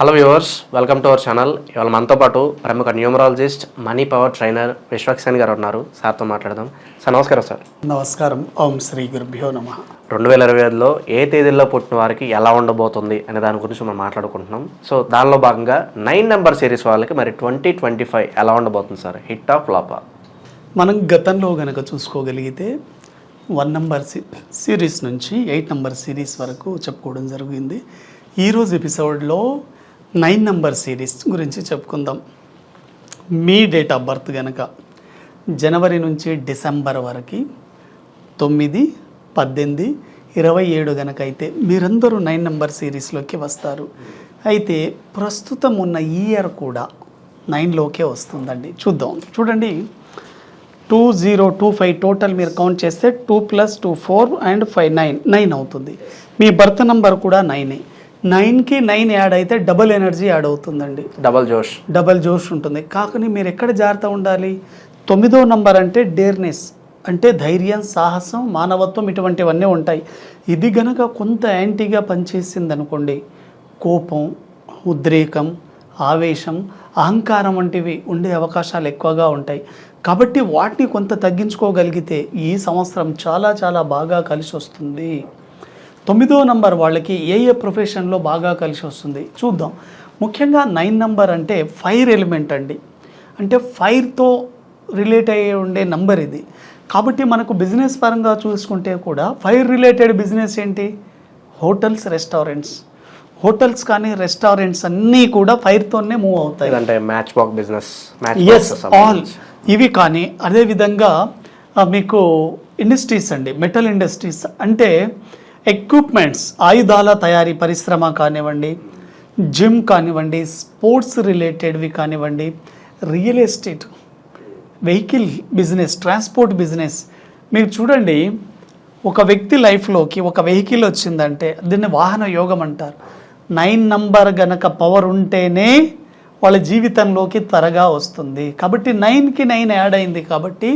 Hello viewers welcome to our channel ఇవాళ మనతో పాటు ప్రముఖ numerologist money power trainer Vishwaksen గారు ఉన్నారు. సార్తో మాట్లాడదాం. సార్ నమస్కారం సార్ నమస్కారం. ఓం శ్రీ గురుభ్యో నమ. రెండు వేల ఇరవై ఐదులో ఏ తేదీల్లో పుట్టిన వారికి ఎలా ఉండబోతుంది అనే దాని గురించి మనం మాట్లాడుకుంటున్నాం. సో దానిలో భాగంగా నైన్ నెంబర్ సిరీస్ వాళ్ళకి మరి ట్వంటీ ట్వంటీ ఫైవ్ ఎలా ఉండబోతుంది సార్ హిట్ ఆఫ్ ఫ్లాపా మనం గతంలో గనక చూసుకోగలిగితే వన్ నంబర్ సిరీస్ నుంచి ఎయిట్ నంబర్ సిరీస్ వరకు చెప్పుకోవడం జరిగింది. ఈరోజు ఎపిసోడ్లో నైన్ నంబర్ సిరీస్ గురించి చెప్పుకుందాం. మీ డేట్ ఆఫ్ బర్త్ గనక జనవరి నుంచి డిసెంబర్ వరకు తొమ్మిది పద్దెనిమిది ఇరవై ఏడు గనక అయితే మీరందరూ నైన్ నెంబర్ సిరీస్లోకి వస్తారు. అయితే ప్రస్తుతం ఉన్న ఇయర్ కూడా నైన్లోకే వస్తుందండి. చూద్దాం. చూడండి. Two zero two five total మీరు కౌంట్ చేస్తే two plus two four and five nine nine అవుతుంది. మీ బర్త్ నెంబర్ కూడా నైనే. నైన్కి నైన్ యాడ్ అయితే డబుల్ ఎనర్జీ యాడ్ అవుతుందండి. డబల్ జోష్. డబల్ జోష్ ఉంటుంది. కాకని మీరు ఎక్కడ జాగ్రత్త ఉండాలి? తొమ్మిదో నంబర్ అంటే డేర్నెస్ అంటే ధైర్యం సాహసం మానవత్వం ఇటువంటివన్నీ ఉంటాయి. ఇది గనక కొంత యాంటీగా పనిచేసింది అనుకోండి కోపం ఉద్రేకం ఆవేశం అహంకారం వంటివి ఉండే అవకాశాలు ఎక్కువగా ఉంటాయి. కాబట్టి వాటిని కొంత తగ్గించుకోగలిగితే ఈ సంవత్సరం చాలా చాలా బాగా కలిసి వస్తుంది తొమ్మిదో నంబర్ వాళ్ళకి ఏ ఏ ప్రొఫెషన్లో బాగా కలిసి వస్తుంది? చూద్దాం. ముఖ్యంగా నైన్ నంబర్ అంటే ఫైర్ ఎలిమెంట్ అండి. అంటే ఫైర్తో రిలేట్ అయ్యే ఉండే నంబర్ ఇది. కాబట్టి మనకు బిజినెస్ పరంగా చూసుకుంటే కూడా ఫైర్ రిలేటెడ్ బిజినెస్ ఏంటి? Hotels restaurants. హోటల్స్ కానీ రెస్టారెంట్స్ అన్నీ కూడా ఫైర్తోనే మూవ్ అవుతాయి. లేదంటే మ్యాచ్ బాక్ బిజినెస్ ఎస్ ఆల్ ఇవి కానీ అదేవిధంగా మీకు ఇండస్ట్రీస్ అండి. మెటల్ ఇండస్ట్రీస్ అంటే ఎక్విప్మెంట్స్ ఆయుధాల తయారీ పరిశ్రమ కానివ్వండి జిమ్ కానివ్వండి స్పోర్ట్స్ రిలేటెడ్వి కానివ్వండి real estate vehicle business transport business. మీరు చూడండి ఒక వ్యక్తి లైఫ్లోకి ఒక వెహికల్ వచ్చిందంటే దీన్ని వాహన యోగం అంటారు. నైన్ నంబర్ గనక పవర్ ఉంటేనే వాళ్ళ జీవితంలోకి త్వరగా వస్తుంది. కాబట్టి నైన్కి నైన్ యాడ్ అయింది కాబట్టి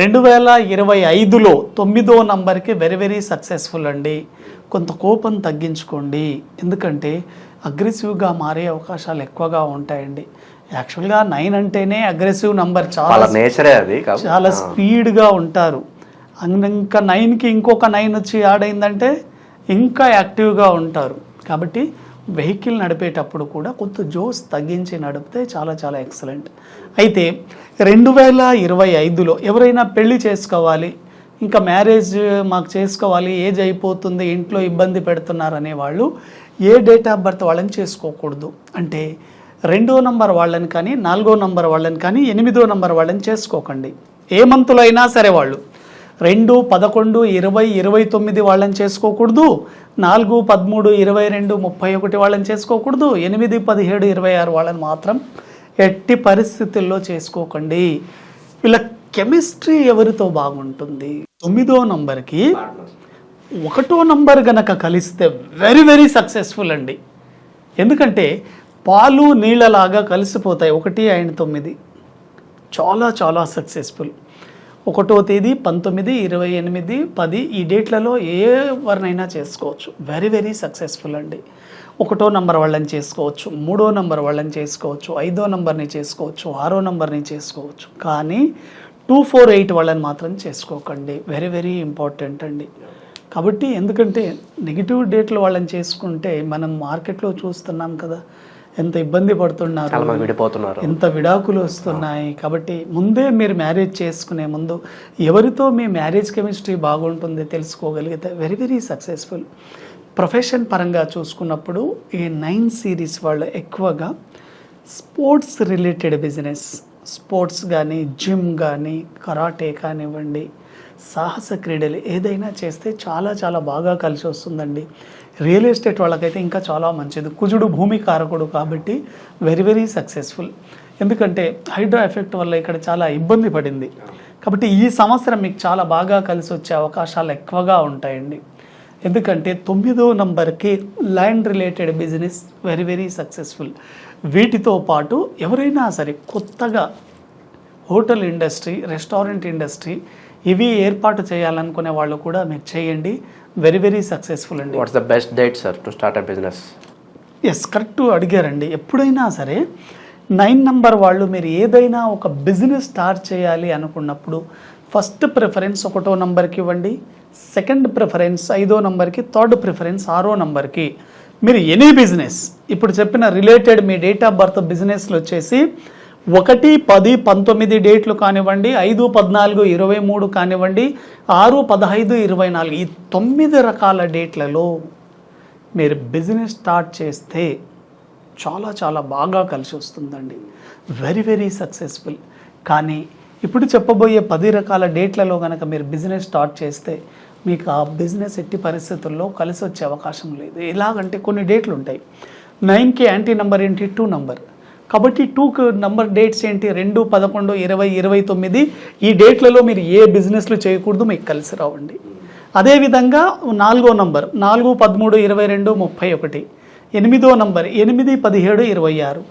రెండు వేల ఇరవై ఐదులో తొమ్మిదో నంబర్కి వెరీ వెరీ సక్సెస్ఫుల్ అండి. కొంత కోపం తగ్గించుకోండి. ఎందుకంటే అగ్రెసివ్గా మారే అవకాశాలు ఎక్కువగా ఉంటాయండి. యాక్చువల్గా నైన్ అంటేనే అగ్రెసివ్ నంబర్ చాలా నేచరే అది చాలా స్పీడ్గా ఉంటారు. ఇంకా నైన్కి ఇంకొక నైన్ వచ్చి యాడ్ అయిందంటే ఇంకా యాక్టివ్గా ఉంటారు. కాబట్టి వెహికల్ నడిపేటప్పుడు కూడా కొంత జోస్ తగ్గించి నడిపితే చాలా చాలా ఎక్సలెంట్. అయితే రెండు వేల ఇరవై ఐదులో ఎవరైనా పెళ్ళి చేసుకోవాలి ఇంకా మ్యారేజ్ మాకు చేసుకోవాలి ఏజ్ అయిపోతుంది ఇంట్లో ఇబ్బంది పెడుతున్నారు అనేవాళ్ళు ఏ డేట్ ఆఫ్ బర్త్ వాళ్ళని చేసుకోకూడదు. అంటే రెండో నంబర్ వాళ్ళని కానీ నాలుగో నంబర్ వాళ్ళని కానీ ఎనిమిదో నంబర్ వాళ్ళని చేసుకోకండి. ఏ మంతులో అయినా సరే వాళ్ళు. రెండు పదకొండు ఇరవై ఇరవై తొమ్మిది వాళ్ళని చేసుకోకూడదు. నాలుగు పదమూడు ఇరవై రెండు ముప్పై ఒకటి వాళ్ళని చేసుకోకూడదు. ఎనిమిది పదిహేడు ఇరవై ఆరు వాళ్ళని మాత్రం ఎట్టి పరిస్థితుల్లో చేసుకోకండి. వీళ్ళ కెమిస్ట్రీ ఎవరితో బాగుంటుంది? తొమ్మిదో నంబర్కి ఒకటో నంబర్ గనక కలిస్తే వెరీ వెరీ సక్సెస్ఫుల్ అండి. ఎందుకంటే పాలు నీళ్ళలాగా కలిసిపోతాయి. ఒకటి అండ్ తొమ్మిది. చాలా చాలా సక్సెస్ఫుల్. ఒకటో తేదీ పంతొమ్మిది ఇరవై ఎనిమిది పది ఈ డేట్లలో ఎవరినైనా చేసుకోవచ్చు. వెరీ వెరీ సక్సెస్ఫుల్ అండి. ఒకటో నంబర్ వాళ్ళని చేసుకోవచ్చు మూడో నంబర్ వాళ్ళని చేసుకోవచ్చు ఐదో నంబర్ని చేసుకోవచ్చు ఆరో నంబర్ని చేసుకోవచ్చు. కానీ టూ ఫోర్ ఎయిట్ వాళ్ళని మాత్రం చేసుకోకండి. వెరీ వెరీ ఇంపార్టెంట్ అండి. కాబట్టి ఎందుకంటే నెగిటివ్ డేట్లు వాళ్ళని చేసుకుంటే మనం మార్కెట్లో చూస్తున్నాం కదా ఎంత ఇబ్బంది పడుతున్నారు విడిపోతున్నారు. ఎంత విడాకులు వస్తున్నాయి. కాబట్టి ముందే మీరు మ్యారేజ్ చేసుకునే ముందు ఎవరితో మీ మ్యారేజ్ కెమిస్ట్రీ బాగుంటుంది తెలుసుకోగలిగితే వెరీ వెరీ సక్సెస్ఫుల్. ప్రొఫెషన్ పరంగా చూసుకున్నప్పుడు ఈ నైన్ సిరీస్ వాళ్ళు ఎక్కువగా స్పోర్ట్స్ రిలేటెడ్ బిజినెస్ స్పోర్ట్స్ కానీ జిమ్ కానీ కరాటే కానివ్వండి సాహస క్రీడలు ఏదైనా చేస్తే చాలా చాలా బాగా కలిసి వస్తుందండి. రియల్ ఎస్టేట్ వాళ్ళకైతే ఇంకా చాలా మంచిది. కుజుడు భూమి కారకుడు కాబట్టి వెరీ వెరీ సక్సెస్ఫుల్ ఎందుకంటే హైడ్రో ఎఫెక్ట్ వల్ల ఇక్కడ చాలా ఇబ్బంది పడింది. కాబట్టి ఈ సంవత్సరం మీకు చాలా బాగా కలిసి వచ్చే అవకాశాలు ఎక్కువగా ఉంటాయండి. ఎందుకంటే తొమ్మిదో నంబర్కి land related business very very successful వీటితో పాటు ఎవరైనా సరే కొత్తగా హోటల్ ఇండస్ట్రీ రెస్టారెంట్ ఇండస్ట్రీ ఇవి ఏర్పాటు చేయాలనుకునే వాళ్ళు కూడా మీరు చేయండి. వెరీ వెరీ సక్సెస్ఫుల్ అండి. What's the best date sir to start a business yes correct అడిగారండి. ఎప్పుడైనా సరే నైన్ నంబర్ వాళ్ళు మీరు ఏదైనా ఒక బిజినెస్ స్టార్ట్ చేయాలి అనుకున్నప్పుడు ఫస్ట్ ప్రిఫరెన్స్ ఒకటో నంబర్కి ఇవ్వండి సెకండ్ ప్రిఫరెన్స్ ఐదో నంబర్కి థర్డ్ ప్రిఫరెన్స్ ఆరో నంబర్కి మీరు ఎనీ బిజినెస్ ఇప్పుడు చెప్పిన రిలేటెడ్ మీ డేట్ ఆఫ్ బర్త్ బిజినెస్లు వచ్చేసి ఒకటి పది పంతొమ్మిది డేట్లు కానివ్వండి ఐదు పద్నాలుగు ఇరవై మూడు కానివ్వండి ఆరు పదహైదు ఇరవై నాలుగు ఈ తొమ్మిది రకాల డేట్లలో మీరు బిజినెస్ స్టార్ట్ చేస్తే చాలా చాలా బాగా కలిసి వస్తుందండి. Very very successful. కానీ ఇప్పుడు చెప్పబోయే పది రకాల డేట్లలో కనుక మీరు బిజినెస్ స్టార్ట్ చేస్తే మీకు ఆ బిజినెస్ ఎట్టి పరిస్థితుల్లో కలిసి వచ్చే అవకాశం లేదు. ఎలాగంటే కొన్ని డేట్లు ఉంటాయి నైన్కి యాంటీ నెంబర్ ఏంటి? Two number. కాబట్టి టూకు నంబర్ డేట్స్ ఏంటి? రెండు పదకొండు ఇరవై ఇరవై తొమ్మిది. ఈ డేట్లలో మీరు ఏ బిజినెస్లు చేయకూడదు మీకు కలిసి రావండి. అదేవిధంగా నాలుగో నంబర్ నాలుగు పదమూడు ఇరవై రెండు ముప్పై ఒకటి. ఎనిమిదో నంబర్ ఎనిమిది పదిహేడు ఇరవై ఆరు.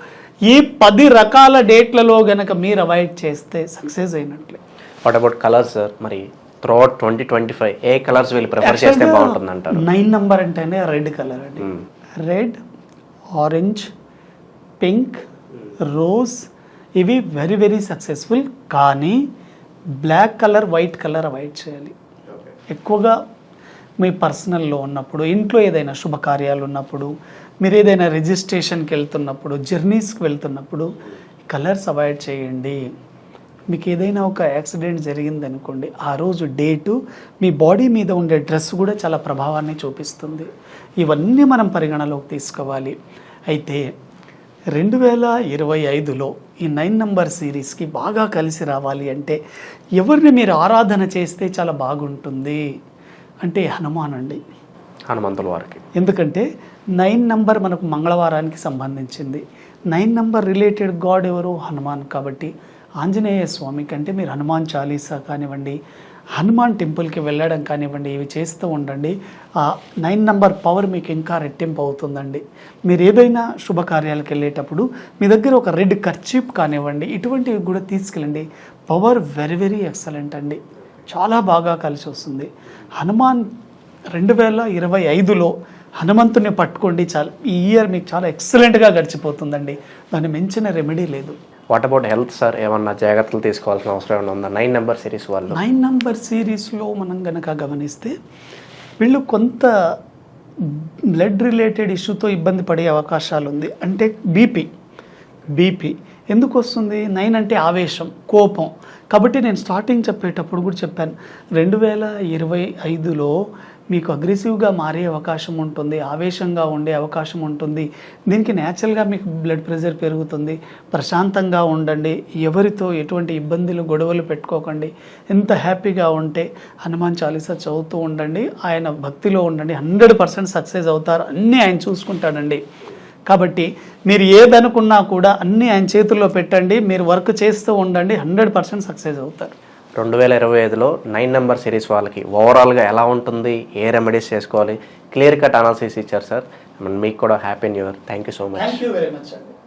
ఈ పది రకాల డేట్లలో గనక మీరు అవాయిడ్ చేస్తే సక్సెస్ అయినట్లే. వాట్ అబౌట్ కలర్స్ సార్ మరి త్రూఅవుట్ ట్వంటీ ట్వంటీ ఫైవ్ ఏ కలర్స్ వీళ్ళు ప్రిఫర్ చేస్తే బాగుంటుంది అంటారు? నైన్ నంబర్ అంటేనే రెడ్ కలర్ అండి. రెడ్ ఆరెంజ్ పింక్ రోజ్ ఇవి వెరీ వెరీ సక్సెస్ఫుల్. కానీ black colour white colour avoid చేయాలి. ఎక్కువగా మీ పర్సనల్లో ఉన్నప్పుడు ఇంట్లో ఏదైనా శుభకార్యాలు ఉన్నప్పుడు మీరు ఏదైనా రిజిస్ట్రేషన్కి వెళ్తున్నప్పుడు జర్నీస్కి వెళ్తున్నప్పుడు కలర్స్ అవాయిడ్ చేయండి. మీకు ఏదైనా ఒక యాక్సిడెంట్ జరిగింది అనుకోండి ఆ రోజు డేటు మీ బాడీ మీద ఉండే డ్రెస్ కూడా చాలా ప్రభావాన్ని చూపిస్తుంది. ఇవన్నీ మనం పరిగణలోకి తీసుకోవాలి. అయితే రెండు వేల ఇరవై ఐదులో ఈ నైన్ నంబర్ సిరీస్కి బాగా కలిసి రావాలి అంటే ఎవరిని మీరు ఆరాధన చేస్తే చాలా బాగుంటుంది? అంటే హనుమాన్ అండి హనుమంతుల వారికి. ఎందుకంటే నైన్ నంబర్ మనకు మంగళవారానికి సంబంధించింది. నైన్ నంబర్ రిలేటెడ్ గాడ్ ఎవరు? హనుమాన్. కాబట్టి ఆంజనేయ స్వామి కంటే మీరు హనుమాన్ చాలీసా కానివ్వండి హనుమాన్ టెంపుల్కి వెళ్ళడం కానివ్వండి ఇవి చేస్తూ ఉండండి. ఆ నైన్ నంబర్ పవర్ మీకు ఇంకా రెట్టింపు అవుతుందండి. మీరు ఏదైనా శుభకార్యాలకు వెళ్ళేటప్పుడు మీ దగ్గర ఒక రెడ్ కర్చీప్ కానివ్వండి ఇటువంటివి కూడా తీసుకెళ్ళండి. పవర్ వెరీ వెరీ ఎక్సలెంట్ అండి. చాలా బాగా కలిసి వస్తుంది. హనుమాన్ రెండు వేల ఇరవై ఐదులో హనుమంతుని పట్టుకోండి చాలా. ఈ ఇయర్ మీకు చాలా ఎక్సలెంట్గా గడిచిపోతుందండి. దాన్ని మించిన రెమెడీ లేదు. వాట్ అబౌట్ హెల్త్ సార్ ఏమన్నా జాగ్రత్తలు తీసుకోవాల్సిన అవసరం ఏమన్నా ఉందా? నైన్ నెంబర్ సిరీస్ వాళ్ళు. నైన్ నెంబర్ సిరీస్లో మనం గనక గమనిస్తే వీళ్ళు కొంత బ్లడ్ రిలేటెడ్ ఇష్యూతో ఇబ్బంది పడే అవకాశాలు ఉంది. అంటే బీపీ బీపీ ఎందుకు వస్తుంది? నైన్ అంటే ఆవేశం కోపం. కాబట్టి నేను స్టార్టింగ్ చెప్పేటప్పుడు కూడా చెప్పాను. రెండు వేల ఇరవై ఐదులో మీకు అగ్రెసివ్గా మారే అవకాశం ఉంటుంది ఆవేశంగా ఉండే అవకాశం ఉంటుంది. దీనికి న్యాచురల్గా మీకు బ్లడ్ ప్రెషర్ పెరుగుతుంది. ప్రశాంతంగా ఉండండి. ఎవరితో ఎటువంటి ఇబ్బందులు గొడవలు పెట్టుకోకండి. ఎంత హ్యాపీగా ఉంటే హనుమాన్ చాలీసా చదువుతూ ఉండండి. ఆయన భక్తిలో ఉండండి. హండ్రెడ్ పర్సెంట్ సక్సెస్ అవుతారు. అన్నీ ఆయన చూసుకుంటాడండి. కాబట్టి మీరు ఏదనుకున్నా కూడా అన్నీ ఆయన చేతుల్లో పెట్టండి. మీరు వర్క్ చేస్తూ ఉండండి. హండ్రెడ్ పర్సెంట్ సక్సెస్ అవుతారు. రెండు వేల ఇరవై ఐదులో నైన్ నెంబర్ సిరీస్ వాళ్ళకి ఓవరాల్గా ఎలా ఉంటుంది ఏ రెమెడీస్ చేసుకోవాలి క్లియర్ కట్ అనాలిసిస్ ఇచ్చారు సార్. మీకు కూడా happy new year. Thank you so much. Very much